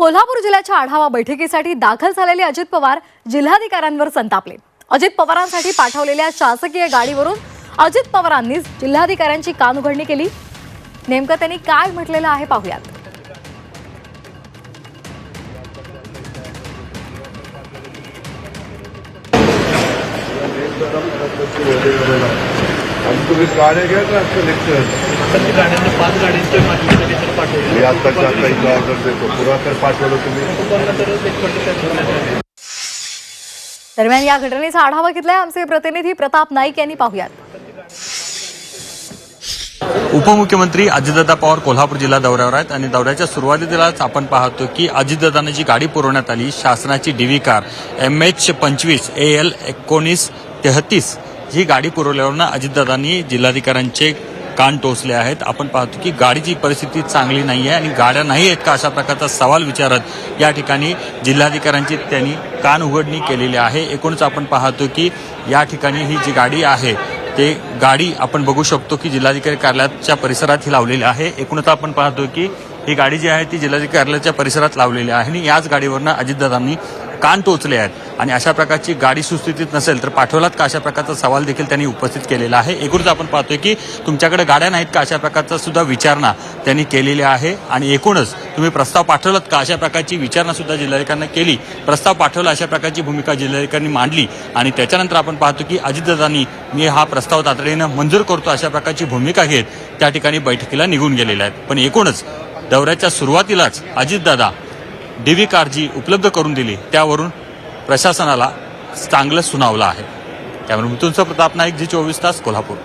कोल्हापूर जिल्ह्याच्या आढावा बैठकीसाठी दाखल झालेले अजित पवार जिल्हाधिकाऱ्यांवर संतापले. अजित पवारांसाठी पाठवलेल्या शासकीय गाडीवरून अजित पवारांनीच जिल्हाधिकाऱ्यांची कान उघडणी केली. नेमकं त्यांनी काय म्हटलेलं आहे पाहूयात. आणि तुम्ही गाड्या घ्या ना आजचं लेक्चर प्रत्येक गाड्यांना पाच गाड्यांचे माझ्यासाठी तर पाठवले. मी आत्ताच्या इथं ऑर्डर देतो पुरा तर पाठवलं तुम्ही. एक दरम्यान या घटनेचा आढावा घेतलाय आमचे प्रतिनिधी प्रताप नाईक यांनी पाहूयात. उपमुख्यमंत्री अजितदादा पवार कोल्हापूर जिल्हा दौऱ्यावर आहेत आणि दौऱ्याच्या सुरुवातीलाच आपण पाहतो की अजितदादांना जी गाडी पुरवण्यात आली शासनाची डीव्ही कार एम एच पंचवीस ए एल एकोणीस तेहतीस ही गाडी पुरवल्यावरनं अजितदादांनी जिल्हाधिकाऱ्यांचे कान टोचले आहेत. आपण पाहतो की गाडीची परिस्थिती चांगली नाही आहे आणि गाड्या नाही आहेत का अशा प्रकारचा सवाल विचारत या ठिकाणी जिल्हाधिकाऱ्यांची त्यांनी कान उघडणी केलेली आहे. एकूणच आपण पाहतो की या ठिकाणी ही जी गाडी आहे ते गाडी आपण बघू शकतो की जिल्हाधिकारी कार्यालयाच्या परिसरात ही लावलेली आहे. एकूणच आपण पाहतो की ही गाडी जी आहे ती जिल्हाधिकारी कार्यालयाच्या परिसरात लावलेली आहे. आणि याच गाडीवरनं अजितदादांनी कान टोचले आहेत. आणि अशा प्रकारची गाडी सुस्थितीत नसेल तर पाठवलात का अशा प्रकारचा सवाल देखील त्यांनी उपस्थित केलेला आहे. एकूणच आपण पाहतोय की तुमच्याकडे गाड्या नाहीत का अशा प्रकारचा सुद्धा विचारणा त्यांनी केलेली आहे. आणि एकूणच तुम्ही प्रस्ताव पाठवलात का अशा प्रकारची विचारणा सुद्धा जिल्हाधिकाऱ्यांना केली. प्रस्ताव पाठवला अशा प्रकारची भूमिका जिल्हाधिकाऱ्यांनी मांडली. आणि त्याच्यानंतर आपण पाहतो की अजितदादांनी मी हा प्रस्ताव तातडीनं मंजूर करतो अशा प्रकारची भूमिका घेत त्या ठिकाणी बैठकीला निघून गेलेल्या आहेत. पण एकूणच दौऱ्याच्या सुरुवातीलाच अजितदादा डीव्ही कार कारजी उपलब्ध करून दिली. त्यावरून प्रशासनाला चांगलं सुनावलं आहे. त्यामुळे मृत्यूंचा प्रताप नाईक जी चोवीस तास कोल्हापूर.